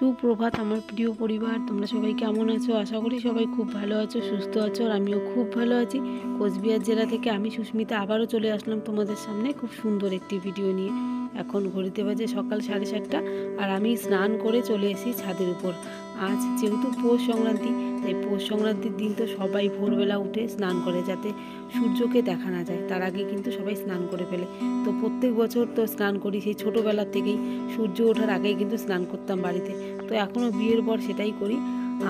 সুপ্রভাত আমার প্রিয় পরিবার। তোমরা সবাই কেমন আছো? আশা করি সবাই খুব ভালো আছো, সুস্থ আছো আর আমিও খুব ভালো আছি। কোচবিহার জেলা থেকে আমি সুস্মিতা আবারও চলে আসলাম তোমাদের সামনে খুব সুন্দর একটি ভিডিও নিয়ে। এখন ঘড়িতে বাজে সকাল সাড়ে সাতটা আর আমি স্নান করে চলে এসি ছাদের উপর। আজ যেহেতু পৌষ সংক্রান্তি তাই পৌষ সংক্রান্তির দিন তো সবাই ভোরবেলা উঠে স্নান করে যাতে সূর্যকে দেখা না যায়। তার আগে কিন্তু সবাই স্নান করে ফেলে। তো প্রত্যেক বছর তো স্নান করি, সেই ছোটোবেলার থেকেই সূর্য ওঠার আগেই কিন্তু স্নান করতাম বাড়িতে। তো এখনও বিয়ের পর সেটাই করি।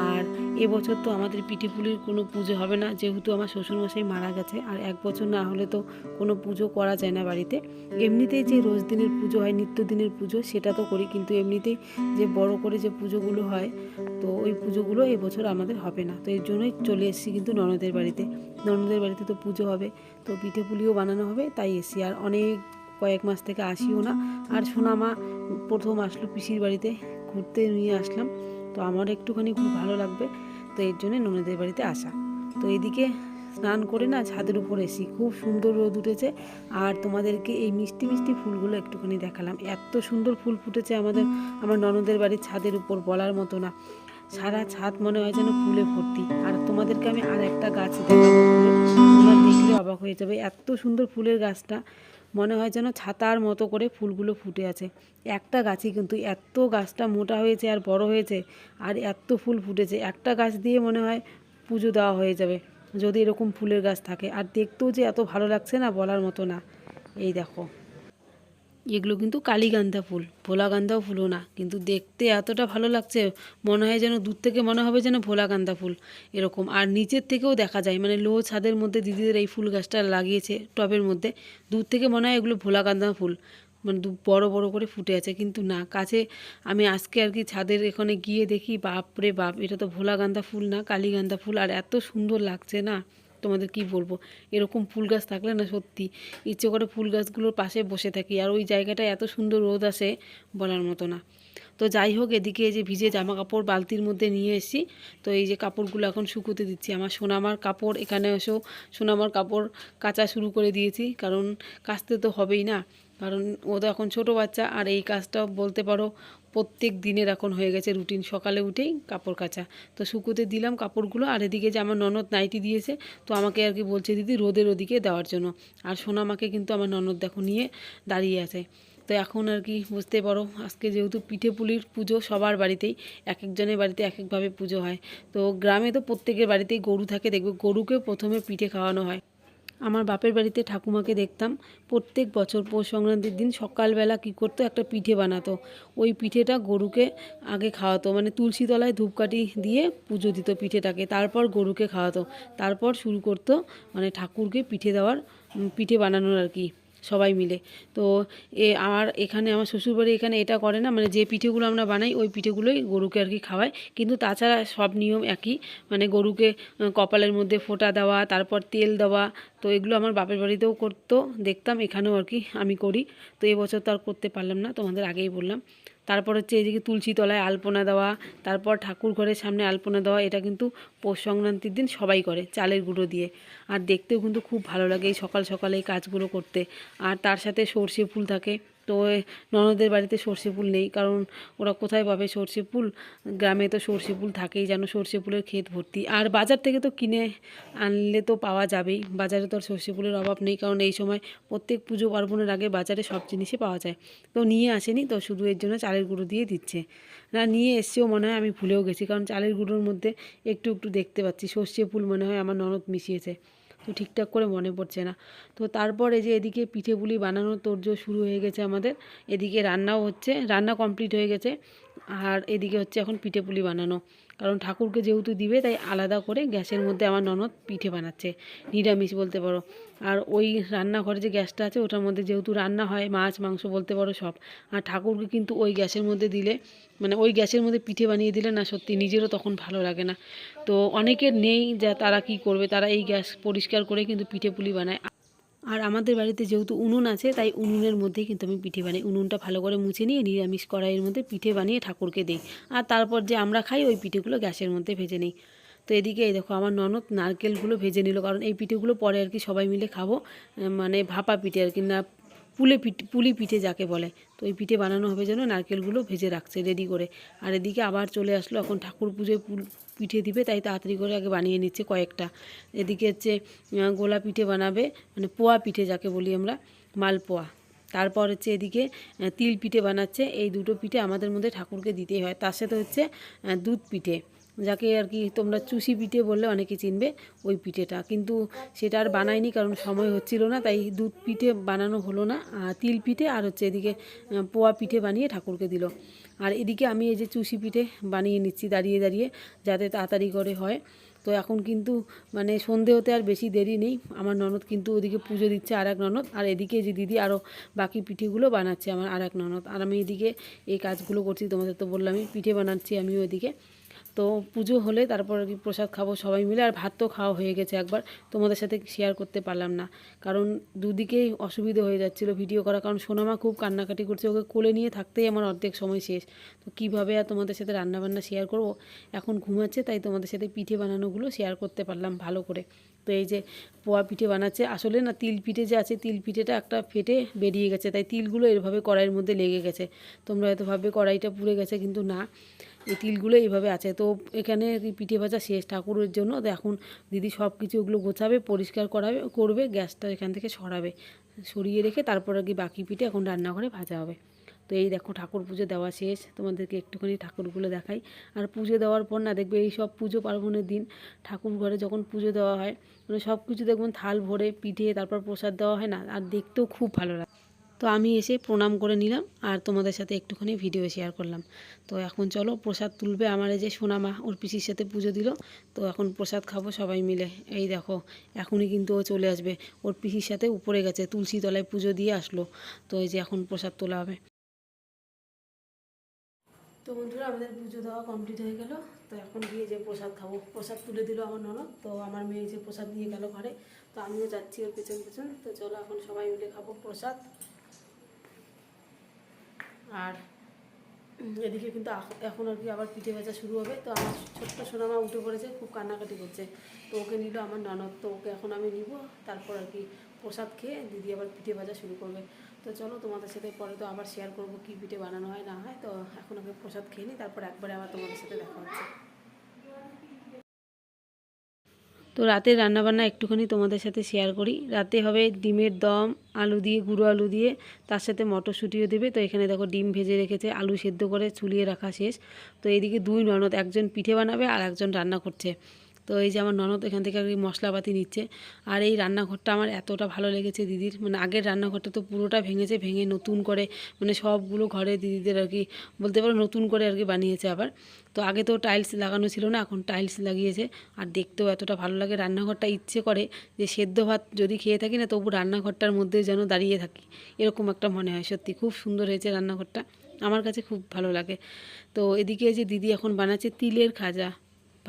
আর এবছর তো আমাদের পিঠেপুলির কোনো পুজো হবে না। যেহেতু আমার শ্বশুরমশাই মারা গেছে, আর এক বছর না হলে তো কোনো পুজো করা যায় না বাড়িতে। এমনিতেই যে রোজ দিনের পুজো হয়, নিত্যদিনের পুজো, সেটা তো করি, কিন্তু এমনিতেই যে বড় করে যে পুজোগুলো হয়, তো ওই পুজোগুলো এবছর আমাদের হবে না। তো এর জন্যই চলে এসেছি কিন্তু ননদের বাড়িতে। ননদের বাড়িতে তো পুজো হবে, তো পিঠে পুলিও বানানো হবে, তাই এসি আর অনেক কয়েক মাস থেকে আসিও না। আর সোনামা প্রথম আসলো পিসির বাড়িতে, ঘুরতে নিয়ে আসলাম। তো আমার একটুখানি খুব ভালো লাগবে। তো এর জন্য ননদের বাড়িতে আসা। তো এদিকে স্নান করে না ছাদের উপর এসি। খুব সুন্দর রোদ উঠেছে। আর তোমাদেরকে এই মিষ্টি মিষ্টি ফুলগুলো একটুখানি দেখালাম। এত সুন্দর ফুল ফুটেছে আমাদের, আমার ননদের বাড়ির ছাদের উপর বলার মতো না। সারা ছাদ মনে হয় যেন ফুলে ভর্তি। আর তোমাদেরকে আমি আর একটা গাছ দেখাবো। দেখলে অবাক হয়ে যাবে। এত সুন্দর ফুলের গাছটা। মনে হয় যেন ছাতার মতো করে ফুলগুলো ফুটে আছে। একটা গাছই কিন্তু এত গাছটা মোটা হয়েছে আর বড় হয়েছে আর এত ফুল ফুটেছে। একটা গাছ দিয়ে মনে হয় পুজো দেওয়া হয়ে যাবে যদি এরকম ফুলের গাছ থাকে। আর দেখতেও যে এত ভালো লাগছে না বলার মতো না। এই দেখো। এগুলো কিন্তু কালীগান্ধা ফুল ভোলা গান্ধাও ফুলও না। কিন্তু দেখতে এতটা ভালো লাগছে, মনে হয় যেন দূর থেকে মনে হবে যেন ভোলা গান্ধা ফুল এরকম। আর নিচের থেকেও দেখা যায় মানে লো ছাদের মধ্যে দিদিদের এই ফুল গাছটা লাগিয়েছে টবের মধ্যে, দূর থেকে মনে হয় এগুলো ভোলা গান্ধা ফুল মানে বড় বড় করে ফুটে আছে। কিন্তু না, কাছে আমি আজকে আর কি ছাদের এখানে গিয়ে দেখি বাপ রে বাপ, এটা তো ভোলা গান্ধা ফুল না, কালীগান্ধা ফুল। আর এত সুন্দর লাগছে না। তোমাদের কি বলব? এরকম ফুল গাছ থাকলে না সত্যি ইচ্ছে করে ফুল গাছগুলোর পাশে বসে থাকি। আর ওই জায়গাটায় এত সুন্দর রোদ আসে বলার মতো না। তো যাই হোক, এদিকে যে ভিজে জামা কাপড় বালতির মধ্যে নিয়ে এসেছি। তো এই যে কাপড়গুলো এখন শুকোতে দিচ্ছি। আমার সোনামার কাপড়, এখানে এসেও সোনামার কাপড় কাচা শুরু করে দিয়েছি। কারণ কাচতে তো হবেই না। কারণ ও তো এখন ছোটো বাচ্চা, আর এই কাজটা বলতে পারো প্রত্যেক দিনের এখন হয়ে গেছে রুটিন সকালে উঠেই কাপড় কাচা। তো শুকোতে দিলাম কাপড়গুলো, আর এদিকে যে আমার ননদ নাইটি দিয়েছে, তো আমাকে আর কি বলছে, দিদি, রোদের ওদিকে দেওয়ার জন্য। আর সোনামাকে কিন্তু আমার ননদ দেখো নিয়ে দাঁড়িয়ে আছে। তো এখন আর কি বুঝতে পারো, আজকে যেহেতু পিঠে পুলির পুজো সবার বাড়িতেই এক একজনের বাড়িতে এক একভাবে পুজো হয়। তো গ্রামে তো প্রত্যেকের বাড়িতেই গরু থাকে, দেখবে গরুকে প্রথমে পিঠে খাওয়ানো হয়। আমার বাপের বাড়িতে ঠাকুমাকে দেখতাম। প্রত্যেক বছর পৌষ সংক্রান্তির দিন সকালবেলা কি করতো? একটা পিঠে বানাতো। ওই পিঠেটা গরুকে আগে খাওয়াতো। মানে তুলসী তলায় ধূপকাঠি দিয়ে পুজো দিত পিঠেটাকে। তারপর গরুকে খাওয়াতো। তারপর শুরু করতো মানে ঠাকুরকে পিঠে দেওয়ার পিঠে বানানোর আর কি। সবাই মিলে। তো এ আমার এখানে আমার শ্বশুরবাড়ি এখানে এটা করে না মানে যে পিঠেগুলো আমরা বানাই ওই পিঠেগুলোই গরুকে আর কি খাওয়াই কিন্তু তাছাড়া সব নিয়ম একই মানে গরুকে কপালের মধ্যে ফোঁটা দেওয়া, তারপর তেল দেওয়া, তো এগুলো আমার বাপের বাড়িতেও করতো, দেখতাম, এখানেও আর কি আমি করি। তো এবছর তো আর করতে পারলাম না, তোমাদের আগেই বললাম। তারপর হচ্ছে এদিকে তুলসী তলায় আলপনা দেওয়া, তারপর ঠাকুর ঘরের সামনে আলপনা দেওয়া, এটা কিন্তু পৌষ সংক্রান্তির দিন সবাই করে চালের গুঁড়ো দিয়ে। আর দেখতেও কিন্তু খুব ভালো লাগে এই সকাল সকালে এই কাজগুলো করতে। আর তার সাথে সর্ষে ফুল থাকে। তো ননদের বাড়িতে সর্ষে ফুল নেই, কারণ ওরা কোথায় পাবে সর্ষে ফুল? গ্রামে তো সর্ষে ফুল থাকেই যেন সর্ষে ফুলের ক্ষেত ভর্তি। আর বাজার থেকে তো কিনে আনলে তো পাওয়া যাবেই। বাজারে তো আর সর্ষে ফুলের অভাব নেই, কারণ এই সময় প্রত্যেক পুজো পার্বণের আগে বাজারে সব জিনিসই পাওয়া যায়। তো নিয়ে আসেনি, তো শুধু এর জন্য চালের গুঁড়ো দিয়ে দিচ্ছে। না, নিয়ে এসছেও মনে হয়, আমি ভুলেও গেছি, কারণ চালের গুঁড়োর মধ্যে একটু একটু দেখতে পাচ্ছি। সর্ষে ফুল মনে হয় আমার ননদ মিশিয়েছে। তো ঠিকঠাক করে মনে পড়ছে না। তো তারপরে যে এদিকে পিঠে পুলি বানানোর তোড়জোড় শুরু হয়ে গেছে আমাদের, এদিকে রান্নাও হচ্ছে, রান্না কমপ্লিট হয়ে গেছে, আর এদিকে হচ্ছে এখন পিঠে পুলি বানানো। কারণ ঠাকুরকে যেহেতু দিবে, তাই আলাদা করে গ্যাসের মধ্যে আমার ননদ পিঠে বানাচ্ছে, নিরামিষ বলতে পারো। আর ওই রান্নাঘরে যে গ্যাসটা আছে, ওটার মধ্যে যেহেতু রান্না হয়, মাছ, মাংস বলতে পারো সব। আর ঠাকুরকে কিন্তু ওই গ্যাসের মধ্যে দিলে মানে ওই গ্যাসের মধ্যে পিঠে বানিয়ে দিলে না সত্যি নিজেরও তখন ভালো লাগে না। তো অনেকের নেই যা তারা কি করবে, তারা এই গ্যাস পরিষ্কার করে কিন্তু পিঠে পুলি বানায়। আর আমাদের বাড়িতে যেহেতু উনুন আছে, তাই উনুনের মধ্যেই কিন্তু আমি পিঠে বানাই। উনুনটা ভালো করে মুছে নিয়ে নিরামিষ কড়াইয়ের মধ্যে পিঠে বানিয়ে ঠাকুরকে দিই। আর তারপর যে আমরা খাই, ওই পিঠেগুলো গ্যাসের মধ্যে ভেজে নিই। তো এদিকে এই দেখো, আমার ননদ নারকেলগুলো ভেজে নিল। কারণ এই পিঠেগুলো পরে আর কি সবাই মিলে খাব। মানে ভাপা পিঠে আর কি, না পুলে পিঠে, পুলি পিঠে যাকে বলে। তো ওই পিঠে বানানো হবে যেন নারকেলগুলো ভেজে রাখছে রেডি করে। আর এদিকে আবার চলে আসলো এখন ঠাকুর পুজোয় পুল পিঠে দিবে, তাই তাড়াতাড়ি করে আগে বানিয়ে নিচ্ছে কয়েকটা। এদিকে হচ্ছে গোলা পিঠে বানাবে মানে পোয়া পিঠে যাকে বলি আমরা, মালপোয়া। তারপর হচ্ছে এদিকে তিল পিঠে বানাচ্ছে। এই দুটো পিঠে আমাদের মধ্যে ঠাকুরকে দিতেই হয়। তার সাথে হচ্ছে দুধ পিঠে। যাকে আর কি তোমরা চুষি পিঠে বললে অনেকে চিনবে, ওই পিঠেটা। কিন্তু সেটা আর বানাইনি কারণ সময় হচ্ছিল না, তাই দুধ পিঠে বানানো হলো না আর তিল পিঠে আর হচ্ছে এদিকে পোয়া পিঠে বানিয়ে ঠাকুরকে দিল। আর এদিকে আমি এই যে চুষি পিঠে বানিয়ে নিচ্ছি দাঁড়িয়ে দাঁড়িয়ে, যাতে তাড়াতাড়ি করে হয়। তো এখন কিন্তু মানে সন্ধে হতে আর বেশি দেরি নেই। আমার ননদ কিন্তু ওদিকে পুজো দিচ্ছে আর এক ননদ, আর এদিকে যে দিদি আরও বাকি পিঠেগুলো বানাচ্ছে আমার আর এক ননদ। আর আমি এদিকে এই কাজগুলো করছি, তোমাদের তো বললামই, পিঠে বানাচ্ছি আমি এদিকে। তো পুজো হলে তারপর আর কি প্রসাদ খাব সবাই মিলে, আর ভাত তো খাওয়া হয়ে গেছে একবার। তোমাদের সাথে শেয়ার করতে পারলাম না। কারণ দুদিকেই অসুবিধে হয়ে যাচ্ছিল ভিডিও করা। কারণ সোনামা খুব কান্নাকাটি করছে, ওকে কোলে নিয়ে থাকতেই আমার অর্ধেক সময় শেষ। তো কীভাবে আর তোমাদের সাথে রান্নাবান্না শেয়ার করব? এখন ঘুমাচ্ছে, তাই তোমাদের সাথে পিঠে বানানোগুলো শেয়ার করতে পারলাম ভালো করে। তো এই যে পোয়া পিঠে বানাচ্ছে, আসলে না তিল পিঠে যে আছে, তিল পিঠেটা একটা ফেটে বেরিয়ে গেছে, তাই তিলগুলো এভাবে কড়াইয়ের মধ্যে লেগে গেছে। তোমরা হয়তো ভাববে কড়াইটা পুড়ে গেছে, কিন্তু না, এই তিলগুলো এইভাবে আছে। তো এখানে পিঠে ভাজা শেষ ঠাকুরের জন্য, তো এখন দিদি সব কিছু ওগুলো গোছাবে, পরিষ্কার করাবে, করবে, গ্যাসটা এখান থেকে সরাবে, সরিয়ে রেখে তারপর আর কি বাকি পিঠে এখন রান্নাঘরে ভাজা হবে। তো এই দেখো ঠাকুর পুজো দেওয়া শেষ। তোমাদেরকে একটুখানি ঠাকুরগুলো দেখাই। আর পুজো দেওয়ার পর না দেখবে এই সব পুজো পার্বণের দিন ঠাকুর ঘরে যখন পুজো দেওয়া হয় মানে সব কিছু দেখবেন থাল ভরে পিঠে তারপর প্রসাদ দেওয়া হয় না, আর দেখতেও খুব ভালো লাগে। তো আমি এসে প্রণাম করে নিলাম আর তোমাদের সাথে একটুখানি ভিডিও শেয়ার করলাম। তো এখন চলো প্রসাদ তুলবে আমার এই যে সোনামা ওর পিসির সাথে পুজো দিল। তো এখন প্রসাদ খাব সবাই মিলে। এই দেখো এখনই কিন্তু ও চলে আসবে। ওর পিসির সাথে উপরে গেছে, তুলসী তলায় পুজো দিয়ে আসলো। তো এই যে এখন প্রসাদ তোলা হবে। তো বন্ধুরা, আমাদের পুজো দেওয়া কমপ্লিট হয়ে গেল। তো এখন গিয়ে যে প্রসাদ খাব। প্রসাদ তুলে দিল আমার ননদ। তো আমার মেয়ে যে প্রসাদ নিয়ে গেল ঘরে, তো আমিও যাচ্ছি ওর পেছন পেছন। তো চলো এখন সবাই মিলে খাব প্রসাদ। আর এদিকে কিন্তু এখন আর কি আবার পিঠে ভাজা শুরু হবে। তো আমার ছোট্ট সোনামা উঠে পড়েছে, খুব কান্নাকাটি করছে। তো ওকে নিল আমার ননদ। তো ওকে এখন আমি নিব। তারপর আর কি প্রসাদ খেয়ে দিদি আবার পিঠে ভাজা শুরু করবে। তো চলো তোমাদের সাথে পরে তো আবার শেয়ার করব কী পিঠে বানানো হয়, না হয়। তো এখন আগে প্রসাদ খেয়ে নিই, তারপর একবারে আবার তোমাদের সাথে দেখা হচ্ছে। তো রাতের রান্নাবান্না একটুখানি তোমাদের সাথে শেয়ার করি। রাতে হবে ডিমের দম, আলু দিয়ে, গুঁড়ো আলু দিয়ে, তার সাথে মটরশুঁটিও দেবে। তো এখানে দেখো ডিম ভেজে রেখেছে, আলু সেদ্ধ করে চুলিয়ে রাখা শেষ। তো এইদিকে দুই ননদ, একজন পিঠে বানাবে আর একজন রান্না করছে। তো এই যে আমার ননদ এখান থেকে আর মশলাপাতি নিচ্ছে। আর এই রান্নাঘরটা আমার এতটা ভালো লেগেছে দিদির। মানে আগের রান্নাঘরটা তো পুরোটা ভেঙেছে, ভেঙে নতুন করে মানে সবগুলো ঘরে দিদিদের আর কি বলতে পারো নতুন করে আর কি বানিয়েছে আবার। তো আগে তো টাইলস লাগানো ছিল না, এখন টাইলস লাগিয়েছে। আর দেখতেও এতটা ভালো লাগে রান্নাঘরটা ইচ্ছে করে যে সেদ্ধ ভাত যদি খেয়ে থাকি না তবু রান্নাঘরটার মধ্যে যেন দাঁড়িয়ে থাকি। এরকম একটা মনে হয় সত্যি, খুব সুন্দর হয়েছে রান্নাঘরটা। আমার কাছে খুব ভালো লাগে। তো এদিকে যে দিদি এখন বানাচ্ছে তিলের খাজা।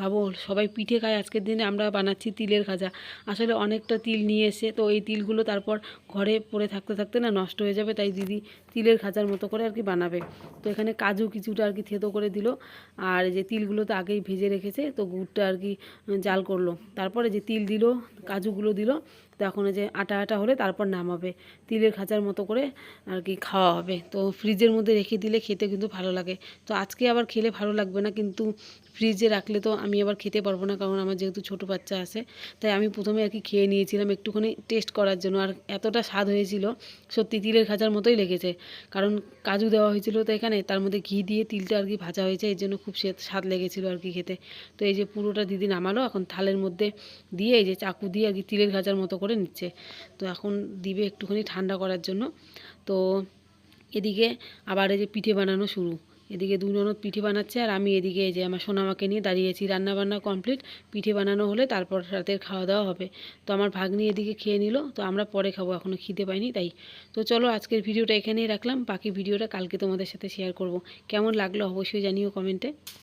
ভাবো সবাই পিঠে খায়। আজকের দিনে আমরা বানাচ্ছি তিলের খাজা। আসলে অনেকটা তিল নিয়ে এসে তো এই তিলগুলো তারপর ঘরে পড়ে থাকতে থাকতে না নষ্ট হয়ে যাবে, তাই দিদি তিলের খাজার মতো করে আর কি বানাবে। তো এখানে কাজু কিছুটা আর কি থেতো করে দিল। আর যে তিলগুলো তো আগেই ভেজে রেখেছে, তো গুড়টা আর কি জাল করল। তারপরে যে তিল দিল, কাজুগুলো দিল তো এখন যে আটা আটা হলে তারপর নামাবে। তিলের খাঁচার মতো করে আর কি খাওয়া হবে। তো ফ্রিজের মধ্যে রেখে দিলে খেতে কিন্তু ভালো লাগে। তো আজকে আবার খেলে ভালো লাগবে না কিন্তু ফ্রিজে রাখলে তো আমি আবার খেতে পারব না কারণ আমার যেহেতু ছোটো বাচ্চা আছে। তাই আমি প্রথমে আর কি খেয়ে নিয়েছিলাম একটুখানি টেস্ট করার জন্য। আর এতটা স্বাদ হয়েছিল, সত্যি তিলের খাঁচার মতোই লেগেছে। কারণ কাজু দেওয়া হয়েছিল তো এখানে, তার মধ্যে ঘি দিয়ে তিলটা আর কি ভাজা হয়েছে এই জন্য খুব স্বাদ লেগেছিলো আর কি খেতে। তো এই যে পুরোটা দিদি নামালো, এখন থালের মধ্যে দিয়ে এই যে চাকু দিয়ে আর কি তিলের খাঁচার মতো করে নিচ্ছে। তো এখন দিবে একটুখানি ঠান্ডা করার জন্য। তো এদিকে আবার এই যে পিঠে বানানো শুরু। এদিকে দুই ননদ পিঠে বানাচ্ছে আর আমি এদিকে এই যে আমার সোনামাকে নিয়ে দাঁড়িয়েছি। রান্না বান্না কমপ্লিট, পিঠে বানানো হলে তারপর রাতের খাওয়া দাওয়া হবে। তো আমার ভাগ্নি এদিকে খেয়ে নিল, তো আমরা পরে খাব এখনও খিদে পাইনি তাই। তো চলো আজকের ভিডিওটা এখানেই রাখলাম। বাকি ভিডিওটা কালকে তোমাদের সাথে শেয়ার করব। কেমন লাগল অবশ্যই জানিও কমেন্টে